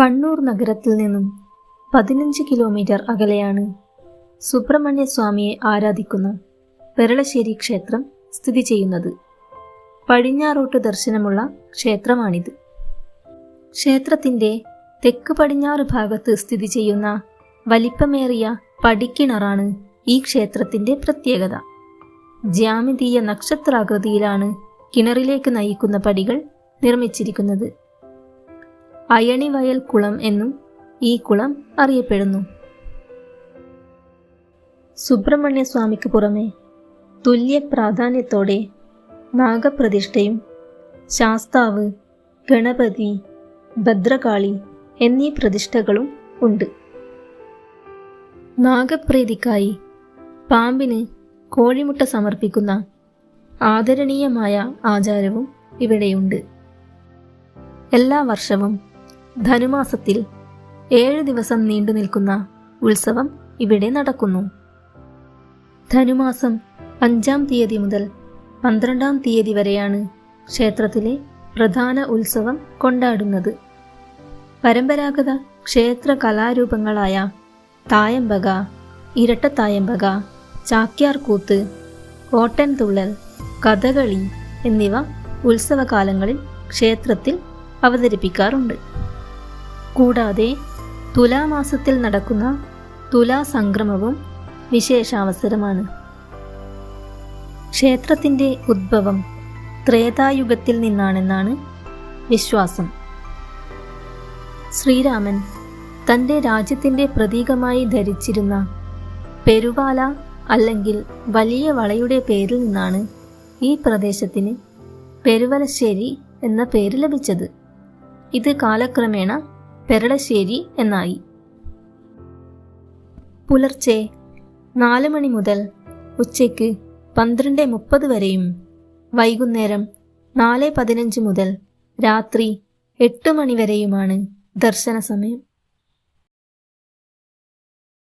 കണ്ണൂർ നഗരത്തിൽ നിന്നും പതിനഞ്ച് കിലോമീറ്റർ അകലെയാണ് സുബ്രഹ്മണ്യ സ്വാമിയെ ആരാധിക്കുന്ന പെരളശ്ശേരി ക്ഷേത്രം സ്ഥിതി ചെയ്യുന്നത്. പടിഞ്ഞാറോട്ട് ദർശനമുള്ള ക്ഷേത്രമാണിത്. ക്ഷേത്രത്തിന്റെ തെക്ക് പടിഞ്ഞാറ് ഭാഗത്ത് സ്ഥിതി ചെയ്യുന്ന വലിപ്പമേറിയ പടിക്കിണറാണ് ഈ ക്ഷേത്രത്തിന്റെ പ്രത്യേകത. ജ്യാമിതീയ നക്ഷത്രാകൃതിയിലാണ് കിണറിലേക്ക് നയിക്കുന്ന പടികൾ നിർമ്മിച്ചിരിക്കുന്നത്. അയണിവയൽ കുളം എന്നും ഈ കുളം അറിയപ്പെടുന്നു. സുബ്രഹ്മണ്യ സ്വാമിക്ക് പുറമെ തുല്യ പ്രാധാന്യത്തോടെ നാഗപ്രതിഷ്ഠയും ശാസ്താവ് ഗണപതി ഭദ്രകാളി എന്നീ പ്രതിഷ്ഠകളും ഉണ്ട്. നാഗപ്രീതിക്കായി പാമ്പിന് കോഴിമുട്ട സമർപ്പിക്കുന്ന ആദരണീയമായ ആചാരവും ഇവിടെയുണ്ട്. എല്ലാ വർഷവും ധനുമാസത്തിൽ ഏഴ് ദിവസം നീണ്ടു നിൽക്കുന്ന ഉത്സവം ഇവിടെ നടക്കുന്നു. ധനുമാസം അഞ്ചാം തീയതി മുതൽ പന്ത്രണ്ടാം തീയതി വരെയാണ് ക്ഷേത്രത്തിലെ പ്രധാന ഉത്സവം കൊണ്ടാടുന്നത്. പരമ്പരാഗത ക്ഷേത്ര കലാരൂപങ്ങളായ തായമ്പക ഇരട്ടത്തായമ്പക ചാക്യാർകൂത്ത് ഓട്ടൻതുള്ളൽ കഥകളി എന്നിവ ഉത്സവകാലങ്ങളിൽ ക്ഷേത്രത്തിൽ അവതരിപ്പിക്കാറുണ്ട്. കൂടാതെ തുലാമാസത്തിൽ നടക്കുന്ന തുലാസംക്രമവും വിശേഷാവസരമാണ്. ക്ഷേത്രത്തിന്റെ ഉദ്ഭവം ത്രേതായുഗത്തിൽ നിന്നാണെന്നാണ് വിശ്വാസം. ശ്രീരാമൻ തന്റെ രാജ്യത്തിന്റെ പ്രതീകമായി ധരിച്ചിരുന്ന പെരുവാല അല്ലെങ്കിൽ വലിയ വളയുടെ പേരിൽ നിന്നാണ് ഈ പ്രദേശത്തിന് പെരുവലശ്ശേരി എന്ന പേര് ലഭിച്ചത്. ഇത് കാലക്രമേണ പെരളശ്ശേരി എന്നായി. പുലർച്ചെ നാല് മണി മുതൽ ഉച്ചയ്ക്ക് പന്ത്രണ്ട് മുപ്പത് വരെയും വൈകുന്നേരം നാല് പതിനഞ്ച് മുതൽ രാത്രി എട്ട് മണി വരെയുമാണ് ദർശന സമയം